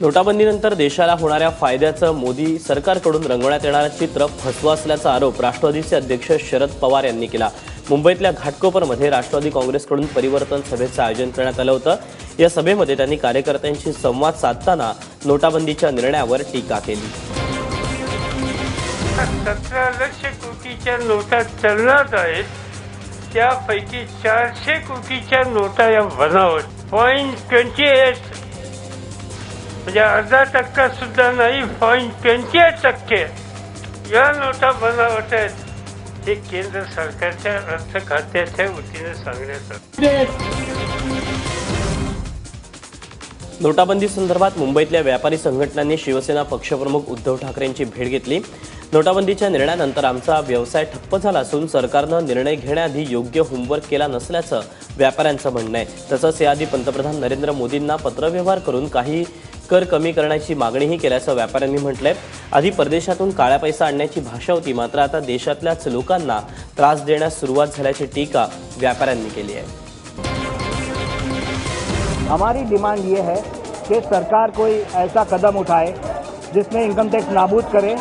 नोटाबंदीनंतर देशाला होणाऱ्या फायद्याचं मोदी सरकारकडून रंगवण्यात येणारं चित्र फसवं असल्याचा आरोप राष्ट्रवादीचे अध्यक्ष शरद पवार यांनी केला. मुंबईतल्या घाटकोपरमध्ये राष्ट्रवादी काँग्रेसकडून परिवर्तन सभेचं आयोजन करण्यात आलं होतं. या सभेमध्ये त्यांनी कार्यकर्त्यांशी संवाद साधताना नोटाबंदीच्या निर्णयावर टीका केली. सतरा लक्ष कोटीच्या नोटा चलनात आहेत. त्यापैकी चारशे कोटीच्या नोटा या बनावट पॉईंट ट्वेंटी एट म्हणजे अर्धा टक्का सुद्धा नाही पॉईंट ट्वेंटी टक्के. या नोटा बनावट आहेत हे केंद्र सरकारच्या अर्थ खात्याच्या वतीने सांगण्यात आलं नोटाबंदी संदर्भात मुंबईतल्या व्यापारी संघटनांनी शिवसेना पक्षप्रमुख उद्धव ठाकरेंची भेट घेतली. नोटाबंदीच्या निर्णयानंतर आमचा व्यवसाय ठप्प झाला असून सरकारनं निर्णय घेण्याआधी योग्य होमवर्क केला नसल्याचं व्यापाऱ्यांचं म्हणणं आहे. तसंच याआधी पंतप्रधान नरेंद्र मोदींना पत्रव्यवहार करून काही कर कमी करना करण्याची मागणीही केल्याचं व्यापाऱ्यांनी म्हटलंय. आधी परदेशातून काळा पैसा आणण्याची भाषा होती, मात्र आता देशातल्याच लोकांना त्रास सुरुवात झाल्याची टीका व्यापाऱ्यांनी केली आहे. हमारी डिमांड ये है कि सरकार कोई ऐसा कदम उठाए जिसमें इनकम टैक्स नाबूद करे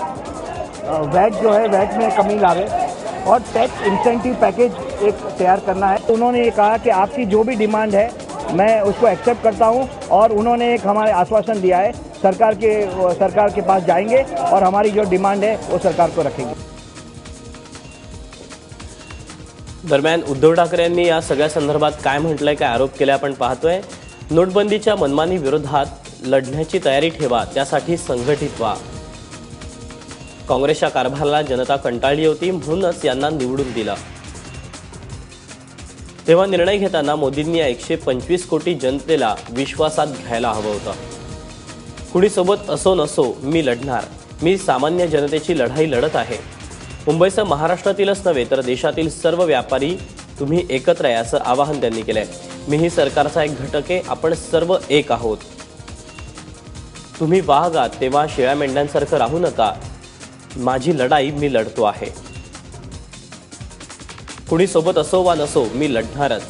वैट जो है, वैट में कमी लावे और टैक्स इंसेंटिव पैकेज एक तैयार करना है। उन्होंने ये कहा कि आपकी जो भी डिमांड है मैं उसको एक्सेप्ट करता हूं और उन्होंने एक हमारे आश्वासन दिया है सरकार के सरकार के पास जाएंगे और हमारी जो डिमांड है वो सरकार को रखेंगे। दरम्यान उद्धव ठाकरे यांनी या सगळ्या संदर्भात काय म्हटलंय काय आरोप केले आपण पाहतोय. नोटबंदीच्या मनमानी विरोधात लढण्याची तयारी ठेवा त्यासाठी संघटित व्हा. काँग्रेसच्या कारभाराला जनता कंटाळली होती म्हणूनच यांना निवडून दिलं. तेव्हा निर्णय घेताना मोदींनी या एकशे पंचवीस कोटी जनतेला विश्वासात घ्यायला हवं होतं. कुणी सोबत असो नसो मी लढणार. मी सामान्य जनतेची लढाई लढत आहे. मुंबईसह महाराष्ट्रातीलच नव्हे तर देशातील सर्व व्यापारी तुम्ही एकत्र आहे असं आवाहन त्यांनी केलंय. मीही सरकारचा एक घटक आहे आपण सर्व एक आहोत. तुम्ही वाहगात तेव्हा शेळ्या मेंढ्यांसारखं राहू नका. माझी लढाई मी लढतो आहे. कुणी सोबत असो वा नसो मी लढणारच.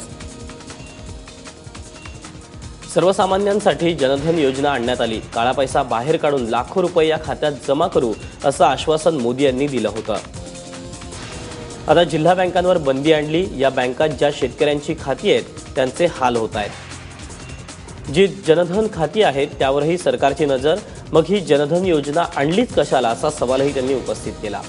सर्वसामान्यांसाठी जनधन योजना आणण्यात आली. काळा पैसा बाहेर काढून लाखो रुपये या खात्यात जमा करू असं आश्वासन मोदी यांनी दिलं होतं. आता जिल्हा बँकांवर बंदी आणली. या बँकात ज्या शेतकऱ्यांची खाती आहेत त्यांचे हाल होत आहेत. जी जनधन खाती आहेत त्यावरही सरकारची नजर. मग ही जनधन योजना आणलीच कशाला असा सवालही त्यांनी उपस्थित केला.